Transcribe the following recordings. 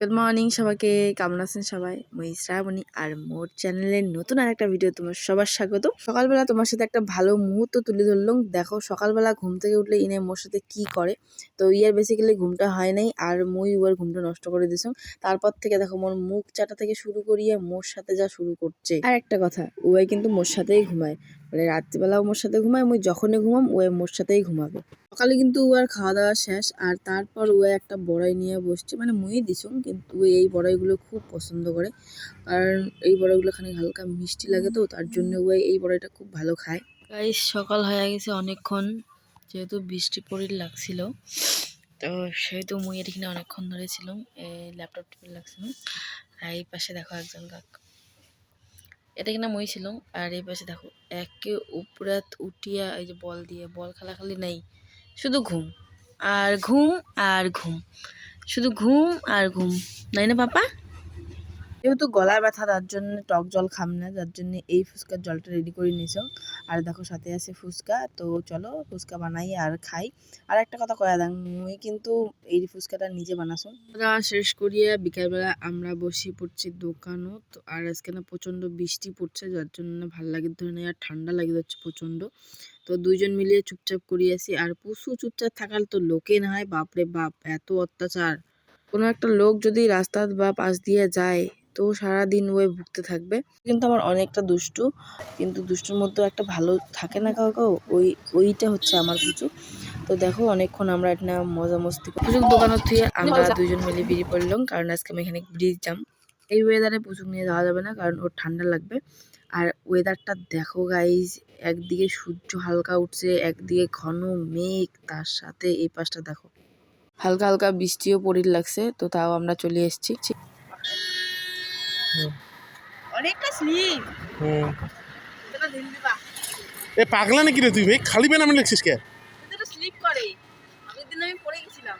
Good morning সবাইকে। কেমন আছেন সবাই? মই শ্রাবণী আর মোর চ্যানেলের নতুন আর একটা ভিডিও তোমার সবার স্বাগত। সকালবেলা তোমার সাথে একটা ভালো মুহূর্ত তুলে ধরলাম। দেখো, সকালবেলা ঘুম থেকে উঠলে ইনে মোর সাথে কি করে? তো ইয়ার বেসিক্যালি ঘুমটা হয় নাই আর মই উয়ার ঘুমটা নষ্ট করে দিছম তারপর থেকে দেখো, মোর মুখ চাটা থেকে শুরু করিয়ে মোর সাথে যা শুরু করছে। আর একটা কথা, উয়াই কিন্তু মোর সাথেই ঘুমায়। মানে রাত্রিবেলা মোর সাথে ঘুমায় মই যখনই ঘুমাম ওয়ে মোর সাথেই ঘুমাবে। সকালে কিন্তু ও আর খাওয়া দাওয়া শেষ, আর তারপর ও একটা বড়াই নিয়ে বসছে মানে মুই দিছুম কিন্তু ও এই বড়াইগুলো খুব পছন্দ করে। কারণ এই বড়াইগুলো খানিক হালকা মিষ্টি লাগে তো, তার জন্য ও এই বড়াইটা খুব ভালো খায়। গাইস সকাল হয়ে গেছে অনেকক্ষণ, যেহেতু বৃষ্টি পড়ির লাগছিল, তো সেহেতু মুই এখানে অনেকক্ষণ ধরে ছিলাম এই ল্যাপটপ টিপে লাগছিলাম আর এই পাশে দেখো একজন কাক এটা কিনা মই ছিল। আর এই পাশে দেখো, একে উপরাত উঠিয়া এই যে বল দিয়ে, বল খেলা খালি নাই, শুধু ঘুম। আর ঘুম আর ঘুম। শুধু ঘুম, আর ঘুম। নাই না পাপা? যেহেতু গলার ব্যথা, তার জন্য টক জল খাম না, যার জন্য এই ফুচকার জলটা রেডি করে নিছো আর দেখো সাথে আছে ফুচকা, তো চলো ফুচকা বানাই আর খাই। আর একটা কথা কয়া দাং মুই কিন্তু এই ফুচকাটা নিজে বানাছো শেষ করিয়ে বিকালবেলা আমরা বসে পড়ছি দোকানও, তো আর আজকে না প্রচণ্ড বৃষ্টি পড়ছে, যার জন্য ভালো লাগে ধরে আর ঠান্ডা লাগে যাচ্ছে প্রচণ্ড। তো দুইজন মিলিয়ে চুপচাপ করিয়ে আসি আর পশু চুপচাপ থাকার তো লোকে না হয় বাপরে বাপ, এত অত্যাচার। কোনো একটা লোক যদি রাস্তা বা পাশ দিয়ে যায় তো সারাদিন ওই ভুগতে থাকবে। কিন্তু আমার অনেকটা দুষ্টু। কিন্তু দুষ্টুর মধ্যেও একটা ভালো থাকে না কাউ কাউ ওই ওইটা হচ্ছে আমার পুচু। তো দেখো অনেকক্ষণ আমরা এটা মজা মস্তি পুচুক দোকানের থেকে আমরা দুজন মিলে বেরিয়ে পড়লাম কারণ আজকে আমি এখানে ব্রিজ যাম এই ওয়েদারে পুচুক নিয়ে যাওয়া যাবে না কারণ ওর ঠান্ডা লাগবে। আর ওয়েদারটা দেখো গাইজ একদিকে সূর্য হালকা উঠছে একদিকে ঘন মেঘ তার সাথে এই পাশটা দেখো। হালকা হালকা বৃষ্টিও পড়ির লাগছে তো তাও আমরা চলে এসেছি। অনেকটা স্লিপ হুম। এটা এ পাগলা নাকি রে তুই? ভাই খালি বেনামে লিখছিস কে? এটা স্লিপ করে। আগের দিন আমি পড়ে গেছিলাম।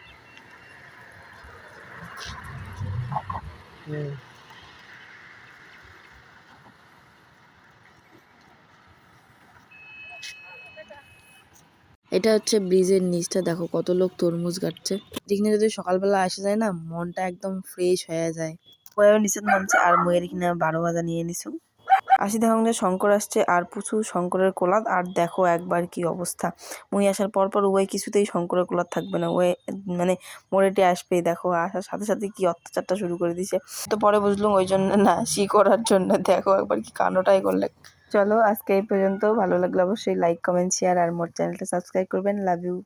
এটা হচ্ছে ব্রিজের নিচটা দেখো কত লোক তরমুজ কাটছে। যেখানে যদি সকালবেলা আসা যায় না মনটা একদম ফ্রেশ হয়ে যায়। ওয়াও নিচে নামছে আর ময়ের কিনা বারো ভাজা নিয়ে নিছো আসি দেখো যে শঙ্কর আসছে আর প্রচুর শঙ্করের কোলাদ আর দেখো একবার কি অবস্থা। মই আসার পর পর ওই কিছুতেই শঙ্করের কোলাত থাকবে না। ওই মানে মোড়েটি আসবেই দেখো। আসার সাথে সাথে কি অত্যাচারটা শুরু করে দিছে। তো পরে বুঝলাম ওই জন্য না শি করার জন্য। দেখো একবার কি কানোটাই করলে। চলো আজকে এই পর্যন্ত। ভালো লাগলে অবশ্যই লাইক কমেন্ট শেয়ার আর মোর চ্যানেলটা সাবস্ক্রাইব করবেন। Love you